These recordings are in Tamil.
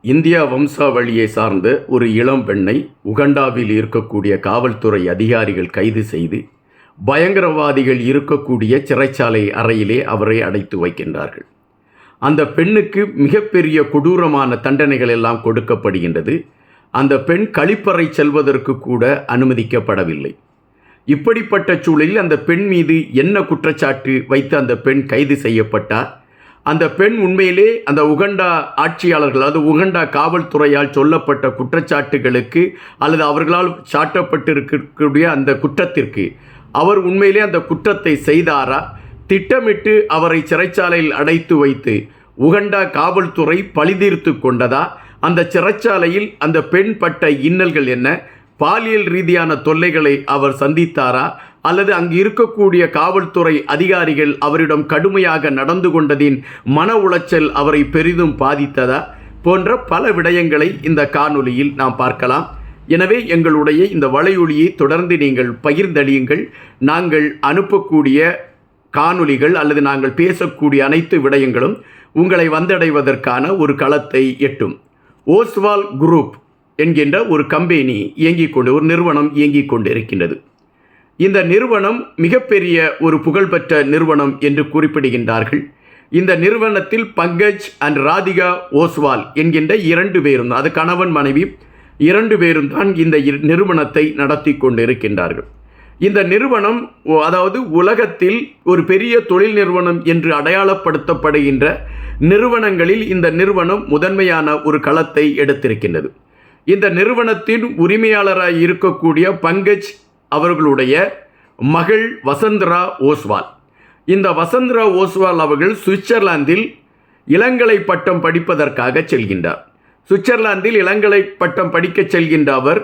இந்தியா வம்சாவளியை சார்ந்த ஒரு இளம் பெண்ணை உகண்டாவில் இருக்கக்கூடிய காவல்துறை அதிகாரிகள் கைது செய்து பயங்கரவாதிகள் இருக்கக்கூடிய சிறைச்சாலை அறையிலே அவரை அடைத்து வைக்கின்றார்கள். அந்த பெண்ணுக்கு மிகப்பெரிய கொடூரமான தண்டனைகள் எல்லாம் கொடுக்கப்படுகின்றது. அந்த பெண் கழிப்பறை செல்வதற்கு கூட அனுமதிக்கப்படவில்லை. இப்படிப்பட்ட சூழலில் அந்த பெண் மீது என்ன குற்றச்சாட்டு வைத்து அந்த பெண் கைது செய்யப்பட்டார்? அந்த பெண் உண்மையிலே அந்த உகண்டா ஆட்சியாளர்கள் அதாவது உகண்டா காவல்துறையால் சொல்லப்பட்ட குற்றச்சாட்டுகளுக்கு அல்லது அவர்களால் சாட்டப்பட்டிருக்கக்கூடிய அந்த குற்றத்திற்கு அவர் உண்மையிலே அந்த குற்றத்தை செய்தாரா? திட்டமிட்டு அவரை சிறைச்சாலையில் அடைத்து வைத்து உகண்டா காவல்துறை பழிதீர்த்து கொண்டதா? அந்த சிறைச்சாலையில் அந்த பெண் பட்ட இன்னல்கள் என்ன? பாலியல் ரீதியான தொல்லைகளை அவர் சந்தித்தாரா? அல்லது அங்கு இருக்கக்கூடிய காவல்துறை அதிகாரிகள் அவரிடம் கடுமையாக நடந்து கொண்டதின் மன உளைச்சல் அவரை பெரிதும் பாதித்ததா போன்ற பல விடயங்களை இந்த காணொலியில் நாம் பார்க்கலாம். எனவே எங்களுடைய இந்த வலையொலியை தொடர்ந்து நீங்கள் பகிர்ந்தளியுங்கள். நாங்கள் அனுப்பக்கூடிய காணொளிகள் அல்லது நாங்கள் பேசக்கூடிய அனைத்து விடயங்களும் உங்களை வந்தடைவதற்கான ஒரு களத்தை எட்டும். ஓஸ்வால் குரூப் என்கின்ற ஒரு கம்பெனி இயங்கிக் கொண்டு ஒரு நிறுவனம் இயங்கிக் கொண்டு இருக்கின்றது இந்த நிறுவனம் மிகப்பெரிய ஒரு புகழ்பெற்ற நிறுவனம் என்று குறிப்பிடுகின்றார்கள். இந்த நிறுவனத்தில் பங்கஜ் அண்ட் ராதிகா ஓஸ்வால் என்கின்ற இரண்டு பேரும் அது கணவன் மனைவி இரண்டு பேரும் தான் இந்த நிறுவனத்தை நடத்தி கொண்டு இருக்கின்றார்கள் இந்த நிறுவனம் ஒ- அதாவது உலகத்தில் ஒரு பெரிய தொழில் நிறுவனம் என்று அடையாளப்படுத்தப்படுகின்ற நிறுவனங்களில் இந்த நிறுவனம் முதன்மையான ஒரு களத்தை எடுத்திருக்கின்றது. இந்த நிறுவனத்தின் உரிமையாளராக இருக்கக்கூடிய பங்கஜ் அவர்களுடைய மகள் வசந்தரா ஓஸ்வால். இந்த வசந்தரா ஓஸ்வால் அவர்கள் சுவிட்சர்லாந்தில் இளங்கலை பட்டம் படிப்பதற்காக செல்கின்றார். சுவிட்சர்லாந்தில் இளங்கலை பட்டம் படிக்கச் செல்கின்ற அவர்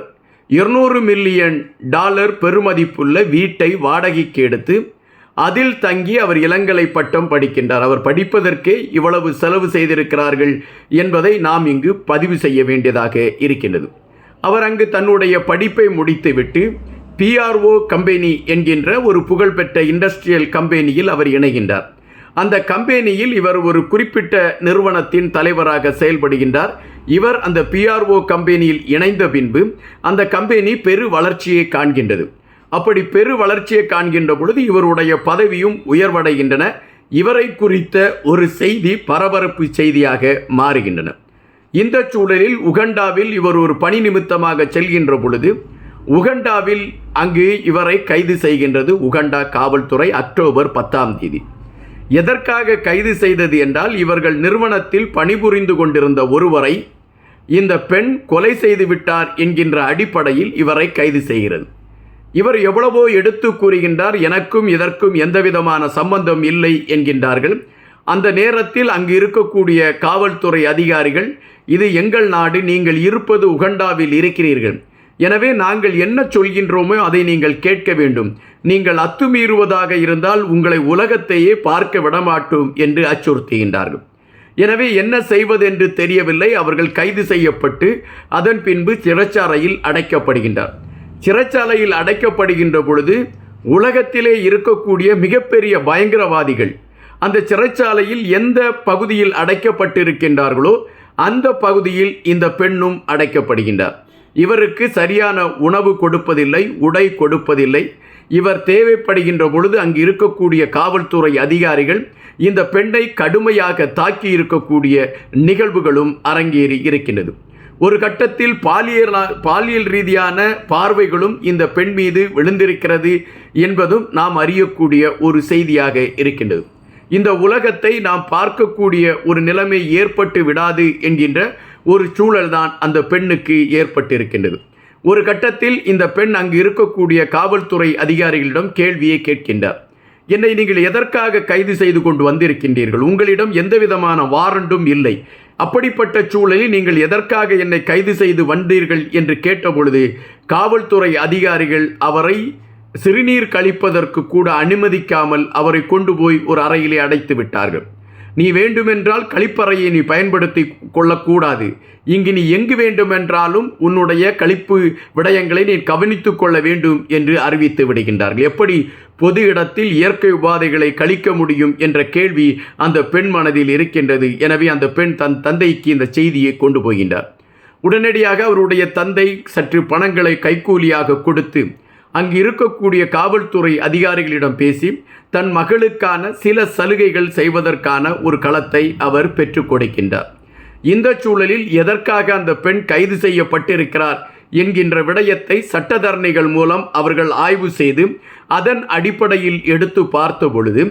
இருநூறு மில்லியன் டாலர் பெறுமதிப்புள்ள வீட்டை வாடகைக்கு எடுத்து அதில் தங்கி அவர் இளங்கலை பட்டம் படிக்கின்றார். அவர் படிப்பதற்கே இவ்வளவு செலவு செய்திருக்கிறார்கள் என்பதை நாம் இங்கு பதிவு செய்ய வேண்டியதாக இருக்கின்றது. அவர் அங்கு தன்னுடைய படிப்பை முடித்துவிட்டு பிஆர்ஓ கம்பெனி என்கின்ற ஒரு புகழ்பெற்ற இண்டஸ்ட்ரியல் கம்பெனியில் அவர் இணைகின்றார். அந்த கம்பெனியில் இவர் ஒரு குறிப்பிட்ட நிறுவனத்தின் தலைவராக செயல்படுகின்றார். இவர் அந்த பிஆர்ஓ கம்பெனியில் இணைந்த பின்பு அந்த கம்பெனி பெரு வளர்ச்சியை காண்கின்றது. அப்படி பெரு வளர்ச்சியை காண்கின்ற பொழுது இவருடைய பதவியும் உயர்வடைகின்றன. இவரை குறித்த ஒரு செய்தி பரபரப்பு செய்தியாக மாறுகின்றன. இந்த சூழலில் உகண்டாவில் இவர் ஒரு பணி நிமித்தமாக செல்கின்ற பொழுது உகண்டாவில் அங்கு இவரை கைது செய்கின்றது உகண்டா காவல்துறை அக்டோபர் பத்தாம் தேதி. எதற்காக கைது செய்தது என்றால் இவர்கள் நிறுவனத்தில் பணிபுரிந்து கொண்டிருந்த ஒருவரை இந்த பெண் கொலை செய்து விட்டார் என்கின்ற அடிப்படையில் இவரை கைது செய்கிறது. இவர் எவ்வளவோ எடுத்து கூறுகின்றார் எனக்கும் இதற்கும் எந்தவிதமான சம்பந்தம் இல்லை என்கின்றார்கள். அந்த நேரத்தில் அங்கு இருக்கக்கூடிய காவல்துறை அதிகாரிகள் இது எங்கள் நாடு நீங்கள் இருப்பது உகண்டாவில் இருக்கிறீர்கள். எனவே நாங்கள் என்ன சொல்கின்றோமோ அதை நீங்கள் கேட்க வேண்டும். நீங்கள் அத்துமீறுவதாக இருந்தால் உங்களை உலகத்தையே பார்க்க விடமாட்டோம் என்று அச்சுறுத்துகின்றார்கள். எனவே என்ன செய்வதென்று தெரியவில்லை. அவர்கள் கைது செய்யப்பட்டு அதன் பின்பு சிறைச்சாலையில் அடைக்கப்படுகின்றார். சிறைச்சாலையில் அடைக்கப்படுகின்ற பொழுது உலகத்திலே இருக்கக்கூடிய மிகப்பெரிய பயங்கரவாதிகள் அந்த சிறைச்சாலையில் எந்த பகுதியில் அடைக்கப்பட்டிருக்கின்றார்களோ அந்த பகுதியில் இந்த பெண்ணும் அடைக்கப்படுகின்றார். இவருக்கு சரியான உணவு கொடுப்பதில்லை உடை கொடுப்பதில்லை. இவர் தேவைப்படுகின்ற பொழுது அங்கு இருக்கக்கூடிய காவல்துறை அதிகாரிகள் இந்த பெண்ணை கடுமையாக தாக்கி இருக்கக்கூடிய நிகழ்வுகளும் அரங்கேறி இருக்கின்றது. ஒரு கட்டத்தில் பாலியல் பாலியல் ரீதியான பார்வைகளும் இந்த பெண் மீது விழுந்திருக்கிறது என்பதும் நாம் அறியக்கூடிய ஒரு செய்தியாக இருக்கின்றது. இந்த உலகத்தை நாம் பார்க்கக்கூடிய ஒரு நிலைமை ஏற்பட்டு விடாது என்கின்ற ஒரு சூழல்தான் அந்த பெண்ணுக்கு ஏற்பட்டிருக்கின்றது. ஒரு கட்டத்தில் இந்த பெண் அங்கு இருக்கக்கூடிய காவல்துறை அதிகாரிகளிடம் கேள்வியை கேட்கின்றார். என்னை நீங்கள் எதற்காக கைது செய்து கொண்டு வந்திருக்கின்றீர்கள்? உங்களிடம் எந்த விதமான வாரண்டும் இல்லை. அப்படிப்பட்ட சூழலில் நீங்கள் எதற்காக என்னை கைது செய்து வந்தீர்கள் என்று கேட்டபொழுது காவல்துறை அதிகாரிகள் அவரை சிறுநீர் கழிப்பதற்கு கூட அனுமதிக்காமல் அவரை கொண்டு போய் ஒரு அறையிலே அடைத்து விட்டார்கள். நீ வேண்டுமென்றால் கழிப்பறையை நீ பயன்படுத்தி கொள்ளக்கூடாது. இங்கு நீ எங்கு வேண்டுமென்றாலும் உன்னுடைய கழிப்பு விடயங்களை நீ கவனித்து கொள்ள வேண்டும் என்று அறிவித்து விடுகின்றார்கள். எப்படி பொது இடத்தில் இயற்கை உபாதைகளை கழிக்க முடியும் என்ற கேள்வி அந்த பெண் மனதில் இருக்கின்றது. எனவே அந்த பெண் தன் தந்தைக்கு இந்த செய்தியை கொண்டு போகின்றார். உடனடியாக அவருடைய தந்தை சற்று பணங்களை கைக்கூலியாக கொடுத்து அங்கு இருக்கக்கூடிய காவல்துறை அதிகாரிகளிடம் பேசி தன் மகளுக்கான சில சலுகைகள் செய்வதற்கான ஒரு களத்தை அவர் பெற்றுக் கொடுக்கின்றார். இந்த சூழலில் எதற்காக அந்த பெண் கைது செய்யப்பட்டிருக்கிறார் என்கின்ற விடயத்தை சட்டத்தரணிகள் மூலம் அவர்கள் ஆய்வு செய்து அதன் அடிப்படையில் எடுத்து பார்த்த பொழுது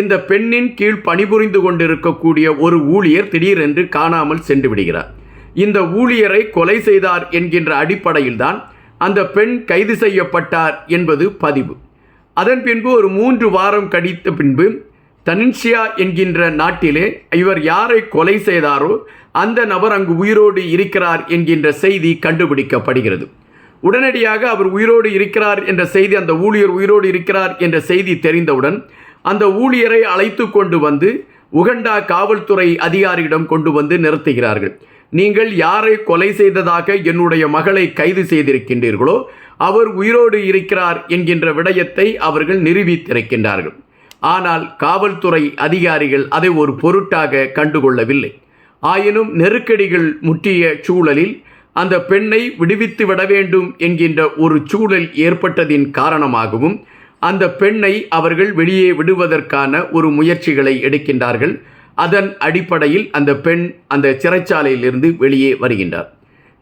இந்த பெண்ணின் கீழ் பணிபுரிந்து கொண்டிருக்கக்கூடிய ஒரு ஊழியர் திடீரென்று காணாமல் சென்று விடுகிறார். இந்த ஊழியரை கொலை செய்தார் என்கின்ற அடிப்படையில்தான் அந்த பெண் கைது செய்யப்பட்டார் என்பது பதிவு. அதன் பின்பு ஒரு மூன்று வாரம் கழித்த பின்பு தனின்ஷியா என்கின்ற நாட்டிலே இவர் யாரை கொலை செய்தாரோ அந்த நபர் அங்கு உயிரோடு இருக்கிறார் என்கின்ற செய்தி கண்டுபிடிக்கப்படுகிறது. உடனடியாக அவர் உயிரோடு இருக்கிறார் என்ற செய்தி அந்த ஊழியர் உயிரோடு இருக்கிறார் என்ற செய்தி தெரிந்தவுடன் அந்த ஊழியரை அழைத்து கொண்டு வந்து உகண்டா காவல்துறை அதிகாரியிடம் கொண்டு வந்து நிறுத்துகிறார்கள். நீங்கள் யாரை கொலை செய்ததாக என்னுடைய மகளை கைது செய்திருக்கின்றீர்களோ அவர் உயிரோடு இருக்கிறார் என்கின்ற விடயத்தை அவர்கள் நிரூபித்திருக்கின்றார்கள். ஆனால் காவல்துறை அதிகாரிகள் அதை ஒரு பொருட்டாக கண்டுகொள்ளவில்லை. ஆயினும் நெருக்கடிகள் முற்றிய சூழலில் அந்த பெண்ணை விடுவித்து விட வேண்டும் என்கின்ற ஒரு சூழல் ஏற்பட்டதின் காரணமாகவும் அந்த பெண்ணை அவர்கள் வெளியே விடுவதற்கான ஒரு முயற்சிகளை எடுக்கின்றார்கள். அதன் அடிப்படையில் அந்த பெண் அந்த சிறைச்சாலையிலிருந்து வெளியே வருகின்றார்.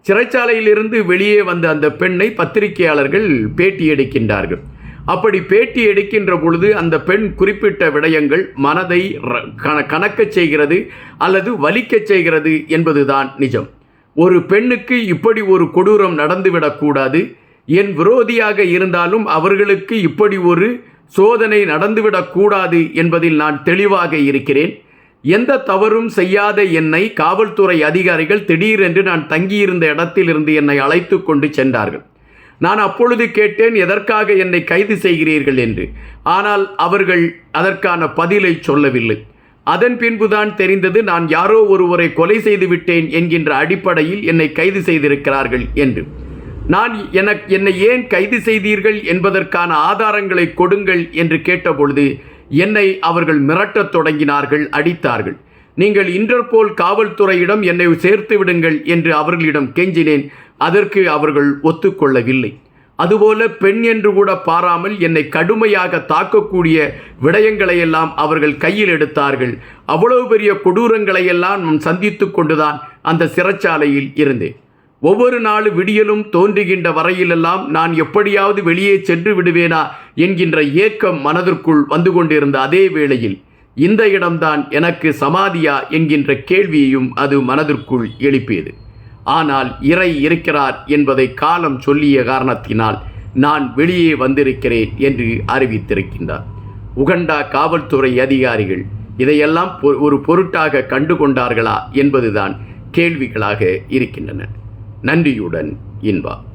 சிறைச்சாலையிலிருந்து வெளியே வந்த அந்த பெண்ணை பத்திரிகையாளர்கள் பேட்டி எடுக்கின்றார்கள். அப்படி பேட்டி எடுக்கின்ற பொழுது அந்த பெண் குறிப்பிட்ட விடயங்கள் மனதை ர- கண- கணக்கச் செய்கிறது அல்லது வலிக்கச் செய்கிறது என்பதுதான் நிஜம். ஒரு பெண்ணுக்கு இப்படி ஒரு கொடூரம் நடந்துவிடக்கூடாது என் விரோதியாக இருந்தாலும் அவர்களுக்கு இப்படி ஒரு சோதனை நடந்துவிடக்கூடாது என்பதில் நான் தெளிவாக இருக்கிறேன். எந்த தவறும் செய்யாத என்னை காவல்துறை அதிகாரிகள் திடீரென்று நான் தங்கியிருந்த இடத்திலிருந்து என்னை அழைத்து கொண்டு சென்றார்கள். நான் அப்பொழுது கேட்டேன் எதற்காக என்னை கைது செய்கிறீர்கள்? என்று. ஆனால் அவர்கள் அதற்கான பதிலை சொல்லவில்லை. அதன் பின்புதான் தெரிந்தது நான் யாரோ ஒருவரை கொலை செய்து விட்டேன் என்கின்ற அடிப்படையில் என்னை கைது செய்திருக்கிறார்கள் என்று. நான் எனக்கு என்னை ஏன் கைது செய்தீர்கள்? என்பதற்கான ஆதாரங்களை கொடுங்கள் என்று கேட்டபொழுது என்னை அவர்கள் மிரட்டத் தொடங்கினார்கள் அடித்தார்கள். நீங்கள் இன்டர்போல் காவல்துறையிடம் என்னை சேர்த்து விடுங்கள் என்று அவர்களிடம் கெஞ்சினேன். அதற்கு அவர்கள் ஒத்துக்கொள்ளவில்லை. அதுபோல பெண் என்று கூட பாராமல் என்னை கடுமையாக தாக்கக்கூடிய விடயங்களையெல்லாம் அவர்கள் கையில் எடுத்தார்கள். அவ்வளவு பெரிய கொடூரங்களையெல்லாம் நான் சந்தித்து கொண்டுதான் அந்த சிறைச்சாலையில் இருந்தேன். ஒவ்வொரு நாள் விடியலும் தோன்றுகின்ற வரையிலெல்லாம் நான் எப்படியாவது வெளியே சென்று விடுவேனா என்கின்ற ஏக்கம் மனதிற்குள் வந்து கொண்டிருந்த அதே வேளையில் இந்த இடம்தான் எனக்கு சமாதியா என்கின்ற கேள்வியையும் அது மனதிற்குள் எழுப்பியது. ஆனால் இறை இருக்கிறார் என்பதை காலம் சொல்லிய காரணத்தினால் நான் வெளியே வந்திருக்கிறேன் என்று அறிவித்திருக்கின்றார். உகண்டா காவல்துறை அதிகாரிகள் இதையெல்லாம் பொ- ஒரு பொருட்டாக கண்டு கொண்டார்களா என்பதுதான் கேள்விகளாக இருக்கின்றன. நன்றியுடன் இன்பா.